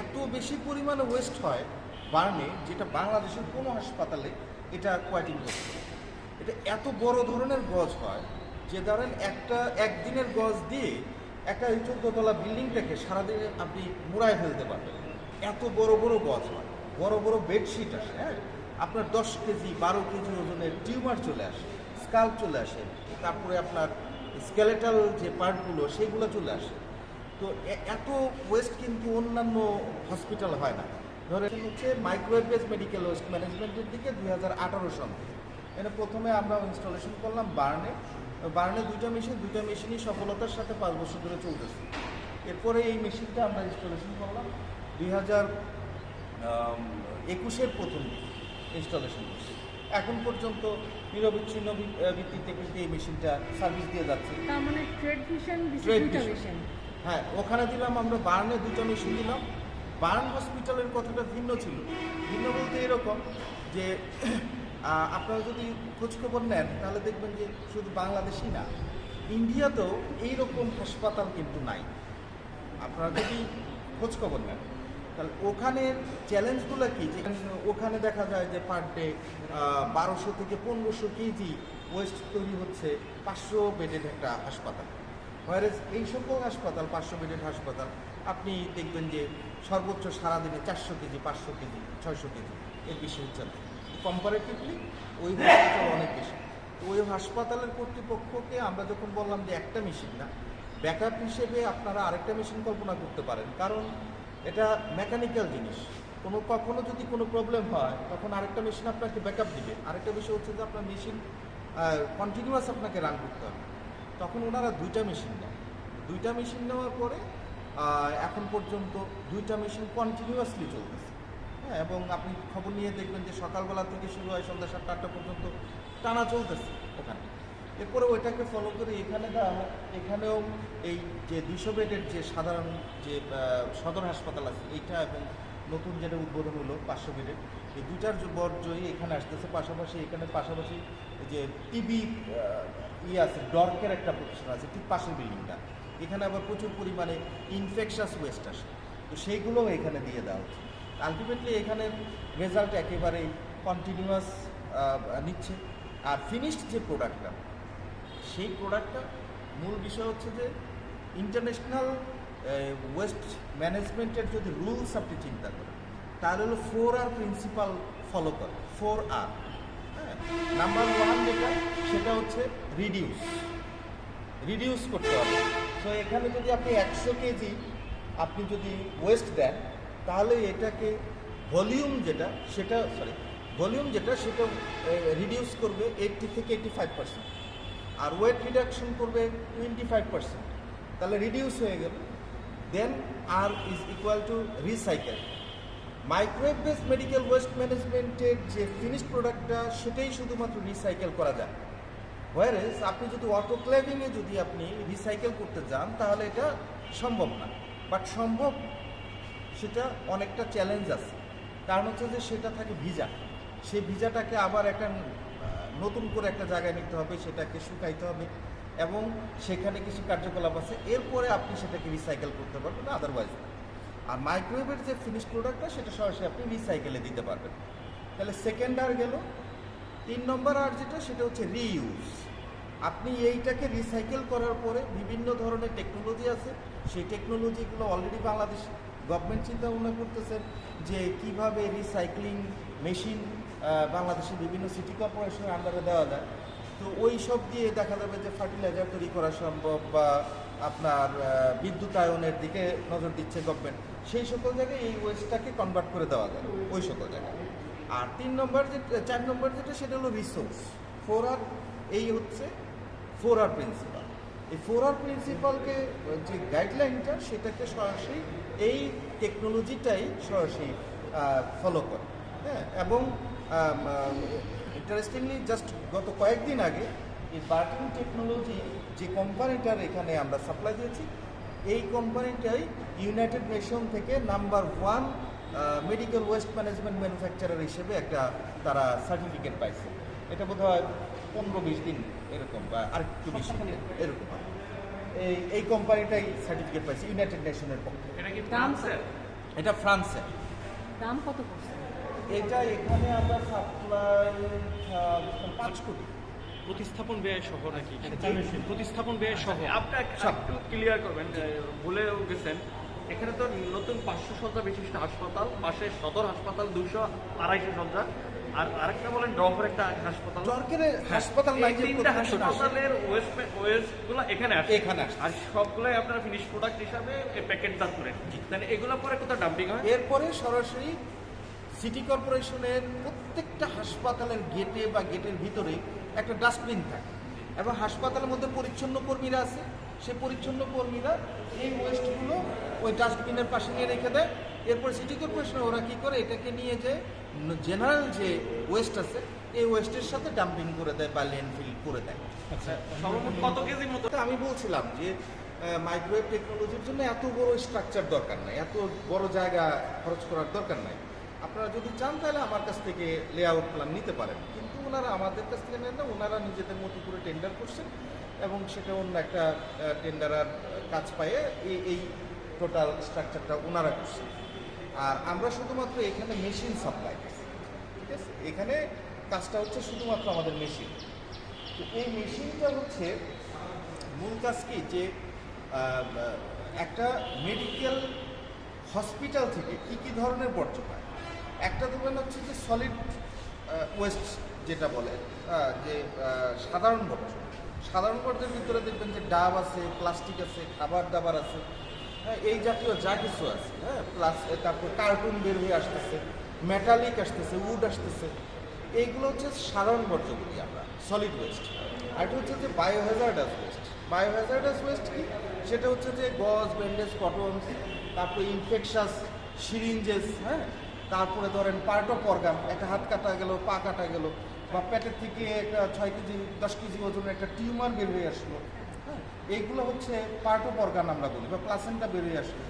এত বেশি পরিমাণে ওয়েস্ট হয় বার্নে যেটা বাংলাদেশের কোনো হাসপাতালে এটা কোয়াইট ইম্পসিবল এটা এত বড় ধরনের গজ হয় যে ধরেন একটা একদিনের গজ দিয়ে একটা এই চোদ্দতলা বিল্ডিংটাকে সারাদিনে আপনি মুড়ায় ফেলতে পারবেন। এত বড় বড় গজ হয়। বড় বড় বেডশিট আসে হ্যাঁ? আপনার দশ কেজি, বারো কেজি ওজনের টিউমার চলে আসে স্কাল চলে আসে, তারপরে আপনার স্কেলেটাল যে পার্টগুলো সেগুলো চলে আসে। তো এত ওয়েস্ট কিন্তু অন্যান্য হসপিটাল হয় না। ধরেন হচ্ছে মাইক্রোওয়েভ বেস মেডিকেল ওয়েস্ট ম্যানেজমেন্টের দিকে দুই হাজার আঠারো সাল। থেকে। এটা প্রথমে আমরা ইনস্টলেশন করলাম বার্নে। বার্নে দুইটা মেশিন দুইটা মেশিনই সফলতার সাথে পাঁচ বছর ধরে চলতেছে। এরপরে এই মেশিনটা আমরা ইনস্টলেশন করলাম। দুই হাজার একুশের প্রথম ইনস্টলেশন করছি। এখন পর্যন্ত নিরবিচ্ছিন্ন ভিত্তিতে কিন্তু এই মেশিনটা সার্ভিস দিয়ে যাচ্ছে। তার মানে ট্রেড ভিশন vision। ভিশন হ্যাঁ ওখানে দিলাম আমরা বার্নে দুটো মেশিন দিলাম। বার্ন হসপিটালের কথাটা ভিন্ন ছিল। ভিন্ন বলতে এরকম যে আপনারা যদি খোঁজখবর নেন, তাহলে দেখবেন যে শুধু বাংলাদেশই না, ইন্ডিয়াতেও এইরকম হাসপাতাল কিন্তু নাই। আপনারা যদি খোঁজখবর নেন, তাহলে ওখানের চ্যালেঞ্জগুলো কি? যে ওখানে দেখা যায় যে পার ডে বারোশো থেকে পনেরোশো কেজি ওয়েস্ট তৈরি হচ্ছে পাঁচশো বেডেড একটা হাসপাতাল। হোয়ারেজ এই সকল হাসপাতাল, পাঁচশো বেডেড হাসপাতাল, আপনি দেখবেন যে সর্বোচ্চ সারাদিনে চারশো কেজি, পাঁচশো কেজি, ছয়শো কেজি এর বেশি হচ্ছে না। কম্পারেটিভলি ওই হসপিটাল অনেক বেশি। ওই হাসপাতালের কর্তৃপক্ষকে আমরা যখন বললাম যে একটা মেশিন না, ব্যাকআপ হিসেবে আপনারা আরেকটা মেশিন কল্পনা করতে পারেন। কারণ এটা মেকানিক্যাল জিনিস। কোনো কখনো যদি কোনো প্রবলেম হয়, তখন আরেকটা মেশিন আপনাকে ব্যাকআপ দিবে। আরেকটা বিষয় হচ্ছে যে আপনার মেশিন কন্টিনিউয়াস আপনাকে রান করতে হবে। তখন ওনারা দুইটা মেশিন নেয়। দুইটা মেশিন নেওয়ার পরে এখন পর্যন্ত দুইটা মেশিন কন্টিনিউয়াসলি চলতেছে। হ্যাঁ এবং আপনি খবর নিয়ে দেখবেন যে সকালবেলা থেকে শুরু হয় সন্ধ্যা সাতটা, আটটা পর্যন্ত টানা চলতেছে ওখানে। এরপরে ওইটাকে ফলো করে এখানে দেওয়া এখানেও এই যে দুশো বেডের যে সাধারণ যে সদর হাসপাতাল আছে, এইটা এবং নতুন যেটা উদ্বোধন হলো পাঁচশো বেডের এই দুইটার যে বর্জয়ী এখানে আসতেছে। পাশাপাশি এখানে পাশাপাশি যে টিভি ইয়ে আছে, ডর্কের একটা প্রতিষ্ঠান আছে, ঠিক পাশের বিল্ডিংটা। এখানে আবার প্রচুর পরিমাণে ইনফেকশাস ওয়েস্ট আসে। তো সেইগুলোও এখানে দিয়ে দেওয়া হচ্ছে। আলটিমেটলি এখানের রেজাল্ট একেবারেই কন্টিনিউয়াস নিচ্ছে। আর ফিনিশড যে প্রোডাক্টটা সেই প্রোডাক্টটা মূল বিষয় হচ্ছে যে ইন্টারন্যাশনাল ওয়েস্ট ম্যানেজমেন্টের যদি রুলস আপনি চিন্তা করেন তাহলে হলো ফোর আর প্রিন্সিপাল ফলো করে। ফোর আর নাম্বার ওয়ান যেটা, সেটা হচ্ছে রিডিউস রিডিউস করতে হবে। সো এখানে যদি আপনি একশো কেজি আপনি যদি ওয়েস্ট দেন, তাহলে এটাকে ভলিউম যেটা, সেটা সরি ভলিউম যেটা, সেটা রিডিউস করবে এইটটি থেকে এইটি ফাইভ পার্সেন্ট আর ওয়েট রিডাকশন করবে টোয়েন্টি ফাইভ পার্সেন্ট তাহলে রিডিউস হয়ে গেল। Then R is equal to recycle microwave base medical waste ম্যানেজমেন্টের যে ফিনিশ প্রোডাক্টটা সেটাই শুধুমাত্র রিসাইকেল করা যায়। হোয়ারেস আপনি যদি অটোক্লেভিংয়ে যদি আপনি রিসাইকেল করতে যান, তাহলে এটা সম্ভব না। বাট সম্ভব, সেটা অনেকটা চ্যালেঞ্জ আছে। কারণ হচ্ছে যে, সেটা থাকে ভিজা। সেই ভিজাটাকে আবার একটা নতুন করে একটা জায়গায় নিতে হবে, সেটাকে শুকাইতে হবে। এবং সেখানে কিছু কার্যকলাপ আছে। এরপরে আপনি সেটাকে রিসাইকেল করতে পারবেন আদারওয়াইজ আর মাইক্রোওয়েভের যে ফিনিশ প্রোডাক্টটা সেটা সরাসরি আপনি রিসাইকেলে দিতে পারবেন। তাহলে সেকেন্ড আর গেল। তিন নম্বর আর যেটা, সেটা হচ্ছে রিইউজ আপনি এইটাকে রিসাইকেল করার পরে বিভিন্ন ধরনের টেকনোলজি আছে। সেই টেকনোলজিগুলো অলরেডি বাংলাদেশ গভর্নমেন্ট চিন্তা ভাবনা করতেছেন যে কীভাবে রিসাইক্লিং মেশিন বাংলাদেশের বিভিন্ন সিটি কর্পোরেশনের আন্ডারে দেওয়া যায়। তো ওই সব দিয়ে দেখা যাবে যে ফার্টিলাইজার তৈরি করা সম্ভব বা আপনার বিদ্যুতায়নের দিকে নজর দিচ্ছে গভর্নমেন্ট সেই সকল জায়গায় এই ওয়েস্টটাকে কনভার্ট করে দেওয়া যায়, ওই সকল জায়গায়। আর তিন নম্বর যেটা, চার নম্বর যেটা, সেটা হলো রিসোর্স ফোর আর এই হচ্ছে ফোর আর প্রিন্সিপাল এই ফোর আর প্রিন্সিপালকে যে গাইডলাইনটা সেটাকে সরাসরি এই টেকনোলজিটাই সরাসরি ফলো করে। হ্যাঁ এবং ইন্টারেস্টিংলি জাস্ট গত কয়েকদিন আগে এই বার্টিং টেকনোলজি যে কোম্পানিটার এখানে আমরা সাপ্লাই দিয়েছি এই কোম্পানিটাই ইউনাইটেড নেশন থেকে number one medical waste management manufacturer হিসেবে একটা তারা সার্টিফিকেট পাইছে। এটা বোধ হয় পনেরো বিশ দিন এরকম বা আরেকটু বেশি এরকম এই এই কোম্পানিটাই সার্টিফিকেট পাইছে ইউনাইটেড নেশনের পক্ষে। এটা ফ্রান্সের দাম কত এটা এখানে আমরা সাপ্লাই পাঁচ কোটি। প্রতিস্থাপন ব্যয় সহ নাকি? প্রতিস্থাপন ব্যয় সহ। আপনি একটু ক্লিয়ার করবেন ভুলেও গেছেন। এখানে তো নতুন পাঁচশো শয্যা বিশিষ্ট হাসপাতাল পাশে সদর হাসপাতাল দুশো আড়াইশো শয্যা আর আরেকটা বলেন ডফের একটা হাসপাতাল। জর্কের হাসপাতাল নাই তিনটা। হাসপাতালের ওয়েস্ট ওয়েস্টগুলো এখানে আসে এখানে আসে। আর সবগুলোই আপনার ফিনিশ প্রোডাক্ট হিসাবে প্যাকেটজাত করে। তাহলে এগুলো পরে কোথাও ডাম্পিং হয়? এরপরে সরাসরি সিটি কর্পোরেশনের প্রত্যেকটা হাসপাতালের গেটে বা গেটের ভিতরে একটা ডাস্টবিন থাকে এবং হাসপাতালের মধ্যে পরিচ্ছন্ন কর্মীরা আছে। সে পরিচ্ছন্ন কর্মীরা এই ওয়েস্টগুলো ওই ডাস্টবিনের পাশে নিয়ে রেখে দেয়। এরপর সিটি কর্পোরেশন ওরা কি করে? এটাকে নিয়ে যে জেনারেল যে ওয়েস্ট আছে এই ওয়েস্টের সাথে ডাম্পিং করে দেয় বা ল্যান্ডফিল করে দেয়। সর্বমোট কত কেজির মতো? আমি বলছিলাম যে মাইক্রোওয়েভ টেকনোলজির জন্য এত বড় স্ট্রাকচার দরকার নাই। এত বড় জায়গা খরচ করার দরকার নাই। আপনারা যদি চান তাহলে আমার কাছ থেকে লেআউট প্ল্যান নিতে পারেন। কিন্তু ওনারা আমাদের কাছ থেকে নেন না, ওনারা নিজেদের মতো করে টেন্ডার করছেন এবং সেটা অন্য একটা টেন্ডারার কাজ পায়ে এই এই টোটাল স্ট্রাকচারটা ওনারা করছেন। আর আমরা শুধুমাত্র এখানে মেশিন সাপ্লাই ঠিক আছে? এখানে কাজটা হচ্ছে শুধুমাত্র আমাদের মেশিন তো এই মেশিনটা হচ্ছে মূল কাজ কি? যে একটা মেডিকেল হসপিটাল থেকে কি কি ধরনের বর্জ্য পায়? একটা ধরনের হচ্ছে যে সলিড ওয়েস্ট যেটা বলে যে সাধারণ বর্জ্য। সাধারণ বর্জ্যের ভিতরে দেখবেন যে ডাব আছে প্লাস্টিক আছে, খাবার দাবার আছে হ্যাঁ এই জাতীয় যা কিছু আছে হ্যাঁ প্লাস তারপর কার্টুন বের হয়ে আসতেছে মেটালিক আসতেছে উড আসতেছে, এইগুলো হচ্ছে সাধারণ বর্জ্য বলি আমরা সলিড ওয়েস্ট আর হচ্ছে যে বায়োহ্যাজার্ডাস ওয়েস্ট বায়োহ্যাজার্ডাস ওয়েস্ট কি? সেটা হচ্ছে যে গজ ব্যান্ডেজ কটন তারপরে ইনফেকশাস সিরিঞ্জেস হ্যাঁ তারপরে ধরেন পার্ট অফ অর্গান, একটা হাত কাটা গেল, পা কাটা গেল, বা পেটের থেকে একটা ছয় কেজি, দশ কেজি ওজনের একটা টিউমার বের হয়ে আসলো হ্যাঁ? এইগুলো হচ্ছে পার্ট অফ অর্গান আমরা বলি, বা প্লাসেন্টা বেরিয়ে আসলো।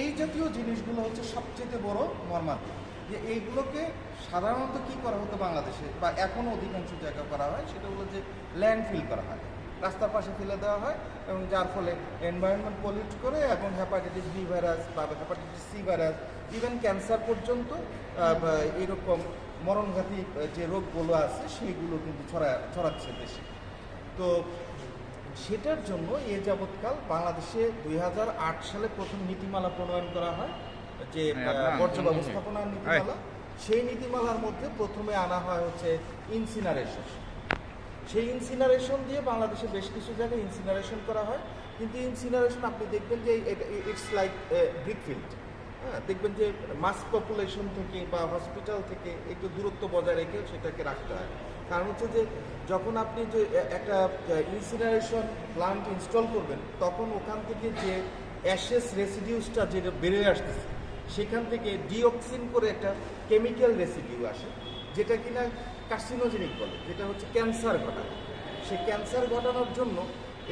এই জাতীয় জিনিসগুলো হচ্ছে সবচেয়ে বড় মর্মান্তিক। যে এইগুলোকে সাধারণত কি করা হতো বাংলাদেশে, বা এখনও অধিকাংশ জায়গা করা হয়, সেটা হলো যে ল্যান্ড ফিল করা হয়। রাস্তার পাশে ফেলে দেওয়া হয় এবং যার ফলে এনভায়রনমেন্ট পলিউট করে এবং হ্যাপাটাইটিস বি ভাইরাস বা hepatitis C virus even cancer পর্যন্ত এরকম মরণঘাতী যে রোগগুলো আছে সেইগুলো কিন্তু ছড়া ছড়াচ্ছে দেশে। তো সেটার জন্য এ যাবৎকাল বাংলাদেশে দুই হাজার আট সালে প্রথম নীতিমালা প্রণয়ন করা হয় যে হ্যাঁ, বর্জ্য আনসার ব্যবস্থাপনা নীতিমালা। সেই নীতিমালার মধ্যে প্রথমে আনা হয় হচ্ছে ইনসিনারেশন সেই ইনসিনারেশন দিয়ে বাংলাদেশে বেশ কিছু জায়গায় ইনসিনারেশন করা হয়। কিন্তু ইনসিনারেশন আপনি দেখবেন যে ইটস লাইক ব্রিকফিল্ড হ্যাঁ দেখবেন যে মাস পপুলেশন থেকে বা হসপিটাল থেকে একটু দূরত্ব বজায় রেখে সেটাকে রাখতে হয়। কারণ হচ্ছে যে যখন আপনি যে একটা ইনসিনারেশন প্লান্ট ইনস্টল করবেন, তখন ওখান থেকে যে অ্যাশেস রেসিডিউসটা যেটা বেড়ে আসতেছে, সেখান থেকে ডিঅক্সিন করে একটা কেমিক্যাল রেসিডিউ আসে, যেটা কিনা কার্সিনোজেনিক বলে যেটা হচ্ছে ক্যান্সার ঘটায়। সেই ক্যান্সার ঘটানোর জন্য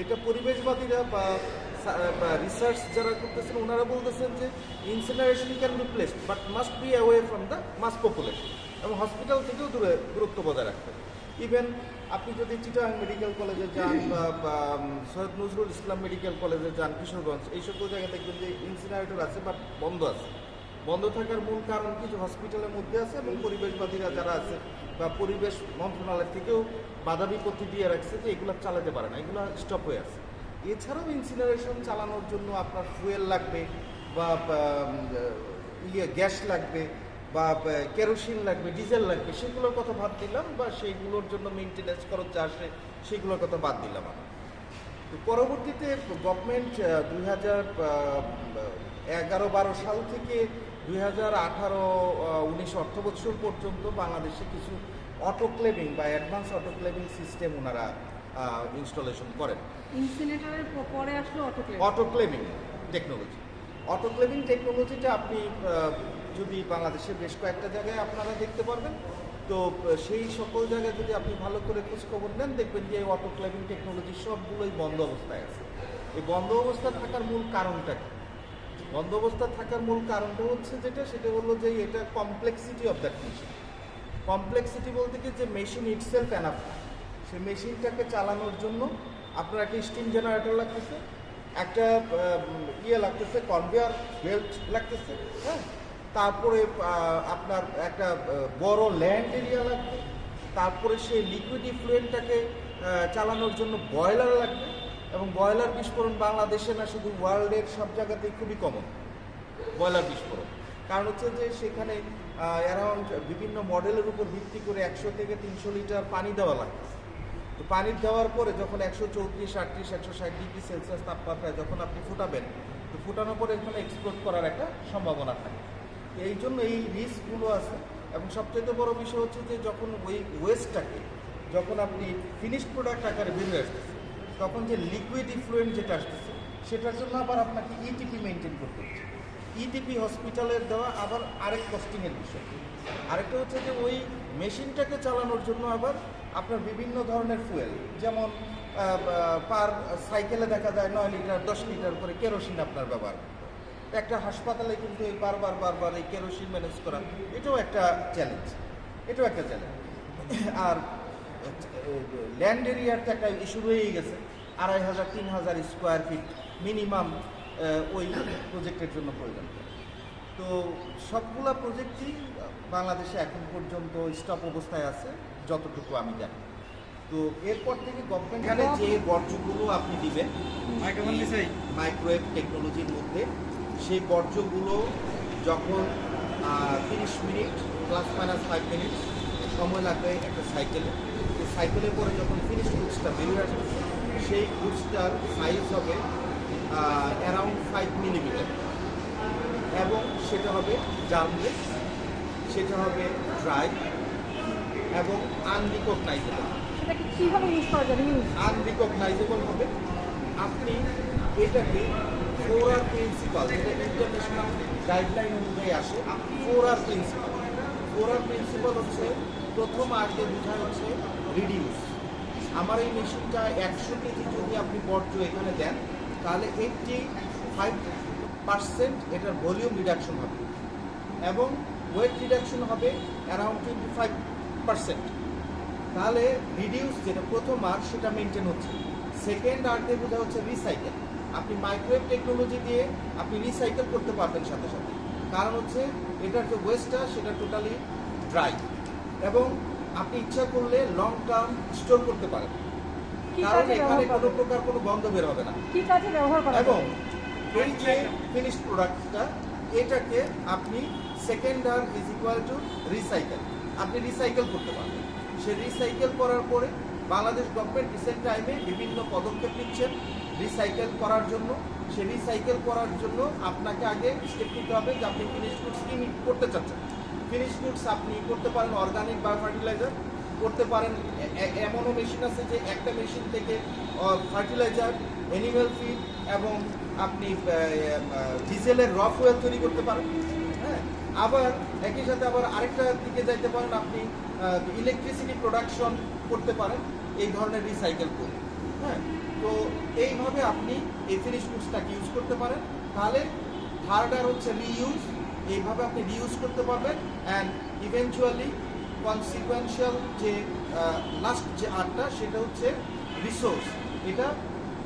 এটা পরিবেশবাদীরা বা রিসার্চ যারা করতেছেন ওনারা বলতেছেন যে incineration can be placed but must be away from the mass population এবং হসপিটাল থেকেও দূরে দূরত্ব বজায় রাখতে ইভেন আপনি যদি চিটাং মেডিকেল কলেজে যান বা বা, সৈয়দ নজরুল ইসলাম মেডিকেল কলেজে যান কিশোরগঞ্জ এই সকল জায়গায় দেখবেন যে ইনসিনারেটর আছে বাট বন্ধ আছে। বন্ধ থাকার মূল কারণ কিছু হসপিটালের মধ্যে আছে এবং পরিবেশবাদীরা যারা আছে বা পরিবেশ মন্ত্রণালয় থেকেও বাধা বিপত্তি দিয়ে রাখছে যে এগুলো চালাতে পারে না, এগুলো স্টপ হয়ে আছে। এছাড়াও ইনসিনারেশন চালানোর জন্য আপনার ফুয়েল লাগবে বা ইয়ে গ্যাস লাগবে বা কেরোসিন লাগবে ডিজেল লাগবে, সেগুলোর কথা বাদ দিলাম বা সেইগুলোর জন্য মেনটেন্যান্স খরচ যা আসে সেগুলোর কথা বাদ দিলাম আমি। তো পরবর্তীতে গভর্নমেন্ট দুই হাজার এগারো বারো সাল থেকে দুই হাজার আঠারো উনিশ অর্থ বছর পর্যন্ত বাংলাদেশে কিছু অটোক্লেভিং বা অ্যাডভান্স অটোক্লেভিং সিস্টেম ওনারা ইনস্টলেশন করেন। ইনসিনেটরের পরে আসলো অটোক্লেভ অটোক্লেভিং টেকনোলজি অটোক্লেভিং টেকনোলজিটা আপনি যদি বাংলাদেশের বেশ কয়েকটা জায়গায় আপনারা দেখতে পারবেন তো সেই সকল জায়গায় যদি আপনি ভালো করে খোঁজ খবর নেন দেখবেন যে অটোক্লেভিং টেকনোলজি সবগুলোই বন্ধ অবস্থায় আছে। এই বন্ধ অবস্থা থাকার মূল কারণটা কি? বন্ধ অবস্থা থাকার মূল কারণটা হচ্ছে যেটা, সেটা হলো যে এটা complexity of that machine complexity বলতে কি যে মেশিন ইটসেলফ এনাফ সেই মেশিনটাকে চালানোর জন্য আপনার একটা স্টিম জেনারেটর লাগতেছে, একটা ইয়ে লাগতেছে কনভেয়ার বেল্ট লাগতেছে হ্যাঁ? তারপরে আপনার একটা বড় ল্যান্ড এরিয়া লাগবে, তারপরে সেই লিকুইড ইফ্লুয়েন্টটাকে চালানোর জন্য বয়লার লাগবে এবং বয়লার বিস্ফোরণ বাংলাদেশে না, শুধু ওয়ার্ল্ডের সব জায়গাতেই খুবই কমন বয়লার বিস্ফোরণ। কারণ হচ্ছে যে সেখানে অ্যারাউন্ড বিভিন্ন মডেলের উপর ভিত্তি করে একশো থেকে তিনশো লিটার পানি দেওয়া লাগে। তো পানি দেওয়ার পরে যখন একশো চৌত্রিশ, আটত্রিশ, একশো ষাট ডিগ্রি সেলসিয়াস তাপমাত্রায় যখন আপনি ফুটাবেন, তো ফুটানোর পরে এখানে এক্সপ্লোড করার একটা সম্ভাবনা থাকে। এই জন্য এই রিস্কগুলো আছে। এবং সবচেয়ে বড় বিষয় হচ্ছে যে যখন ওই ওয়েস্টটাকে যখন আপনি ফিনিশ প্রোডাক্ট আকারে বেরিয়ে আসতেছে তখন যে লিকুইড ইফ্লুয়েন্ট যেটা আসতেছে, সেটার জন্য আবার আপনাকে ইটিপি মেনটেন করতে হচ্ছে। ইটিপি হসপিটালের দেওয়া আবার আরেক কস্টিংয়ের বিষয়। আরেকটা হচ্ছে যে ওই মেশিনটাকে চালানোর জন্য আবার আপনার বিভিন্ন ধরনের ফুয়েল যেমন পার সাইকেলে দেখা যায় নয় লিটার, দশ লিটার করে কেরোসিন আপনার ব্যবহার একটা হাসপাতালে কিন্তু এই বারবার বারবার এই কেরোসিন ম্যানেজ করা, এটাও একটা চ্যালেঞ্জ এটাও একটা চ্যালেঞ্জ আর ল্যান্ড এরিয়ার তো একটা ইস্যু রয়েই গেছে। আড়াই হাজার তিন হাজার স্কোয়ার ফিট মিনিমাম ওই প্রজেক্টের জন্য প্রয়োজন। তো সবগুলা প্রজেক্টই বাংলাদেশে এখন পর্যন্ত স্টপ অবস্থায় আছে যতটুকু আমি জানি। তো এরপর থেকে গভর্নমেন্ট এখানে যে বর্জ্যগুলো আপনি দিবেন মাইক্রোওয়েভ টেকনোলজির মধ্যে সেই বর্জ্যগুলো যখন তিরিশ minute plus minus five minute সময় লাগবে একটা সাইকেলে তো সাইকেলে পরে যখন ফিনিশ গুডসটা বেরিয়ে আসবে। সেই গুডসটার সাইজ হবে অ্যারাউন্ড ফাইভ মিলিমিটার এবং সেটা হবে জার্মলেস সেটা হবে ড্রাই এবং আনরিকগনাইজেবল সেটাকে কীভাবে ইউজ করা যাবে? ইউজ আনরিকগনাইজেবল হবে। আপনি এটাকে ফোর আর প্রিন্সিপাল যেটা ইন্টারন্যাশনাল গাইডলাইন অনুযায়ী আসে four R principle four R principle হচ্ছে প্রথম আগে বোঝা হচ্ছে রিডিউস আমার এই মেশিনটা একশো কেজি যদি আপনি বর্জ্য এখানে দেন, তাহলে এইটটি ফাইভ পার্সেন্ট এটার ভলিউম রিডাকশন হবে। এবং ওয়েট রিডাকশন হবে অ্যারাউন্ড টোয়েন্টি ফাইভ পার্সেন্ট তাহলে রিডিউস যেটা প্রথম আর, সেটা মেনটেন হচ্ছে। সেকেন্ড আর দিয়ে বোঝা হচ্ছে রিসাইকেল আপনি মাইক্রোওয়েভ টেকনোলজি দিয়ে আপনি রিসাইকেল করতে পারবেন সাথে সাথে। কারণ হচ্ছে, এটার যে ওয়েস্টটা সেটা টোটালি ড্রাই এবং আপনি ইচ্ছা করলে লং টার্ম স্টোর করতে পারেন। কারণ এখানে কোনো প্রকার কোনো গন্ধ বের হবে না। কি কাজে ব্যবহার করা এবং? এই যে ফিনিশ প্রোডাক্টটা এটাকে আপনি second R is equal to recycle আপনি রিসাইকেল করতে পারবেন। সে রিসাইকেল করার পরে বাংলাদেশ গভর্নমেন্ট রিসেন্ট টাইমে বিভিন্ন পদক্ষেপ নিচ্ছেন রিসাইকেল করার জন্য। সে রিসাইকেল করার জন্য আপনাকে আগে স্টেপ নিতে হবে যে আপনি ফিনিশ গুডস কি করতে চাচ্ছেন। ফিনিশ গুডস আপনি করতে পারেন অর্গানিক বায়ো ফার্টিলাইজার করতে পারেন এমনও মেশিন আছে যে একটা মেশিন থেকে ফার্টিলাইজার অ্যানিম্যাল ফিড এবং আপনি ডিজেলের র ফুয়েল তৈরি করতে পারেন হ্যাঁ? আবার একই সাথে আবার আরেকটা দিকে যাইতে পারেন আপনি ইলেকট্রিসিটি প্রোডাকশন করতে পারেন, এই ধরনের রিসাইকেল করে হ্যাঁ? তো এইভাবে আপনি এই ফিনিশ গুডসটাকে ইউজ করতে পারেন। তাহলে থার্ড আর হচ্ছে রিইউজ এইভাবে আপনি রিউজ করতে পারবেন অ্যান্ড ইভেনচুয়ালি কনসিকুয়েন্সিয়াল যে লাস্ট যে আর্টটা সেটা হচ্ছে রিসোর্স এটা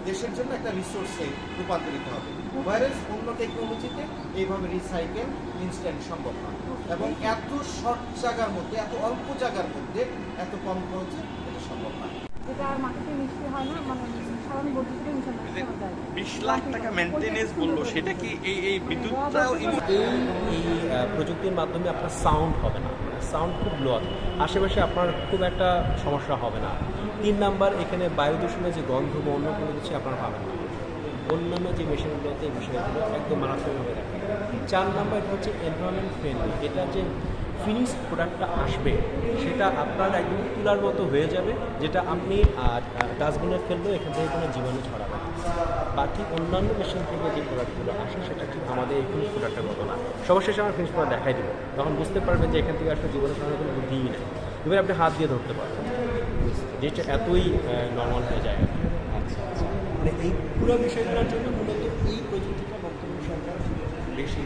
দেশের জন্য একটা রিসোর্সে রূপান্তরিত হবে। ভাইরাস অন্য টেকনোলজিতে এইভাবে রিসাইকেল ইনস্ট্যান্ট সম্ভব নয় এবং এত শর্ট জায়গার মধ্যে, এত অল্প জায়গার মধ্যে, এত কম খরচে এটা সম্ভব যেটা আর মাটিতে মিশতে হয় না মানে বিশ লাখ টাকা মেনটেনেন্স বলল সেটা কি এই এই বিদ্যুৎটাও এই এই প্রযুক্তির মাধ্যমে আপনার সাউন্ড হবে না। সাউন্ড খুব লো আশেপাশে আপনার খুব একটা সমস্যা হবে না। তিন নাম্বার এখানে বায়ু দূষণের যে গন্ধ বা অন্য কোনো কিছু আপনার পাবেন না। অন্যান্য যে মেশিনগুলোতে এই বিষয়গুলো একদম মারাত্মকভাবে রাখে চার নাম্বার হচ্ছে এনভায়রনমেন্ট ফ্রেন্ডলি এটা যে ফিনিশ প্রোডাক্টটা আসবে, সেটা আপনার একদম তুলার মতো হয়ে যাবে, যেটা আপনি ডাস্টবিনে ফেললেও এখান থেকে কোনো জীবাণু ছড়াবে বাকি অন্যান্য মেশিন থেকে যে প্রোডাক্টগুলো আসে, সেটা ঠিক আমাদের এই ফিনিশ প্রোডাক্টের মতো না। শেষে আমার ফিনিশ প্রোডাক্ট দেখাই দেবো। তখন বুঝতে পারবেন যে এখান থেকে আসলে জীবনে ছড়ানোর কোনো বুদ্ধিই নেই। এবার আপনি হাত দিয়ে ধরতে পারবেন যেটা এতই নর্মাল হয়ে যায় আচ্ছা। মানে এই পুরো বিষয়গুলোর জন্য মূলত এই প্রযুক্তিটা বর্তমান সরকার বেশি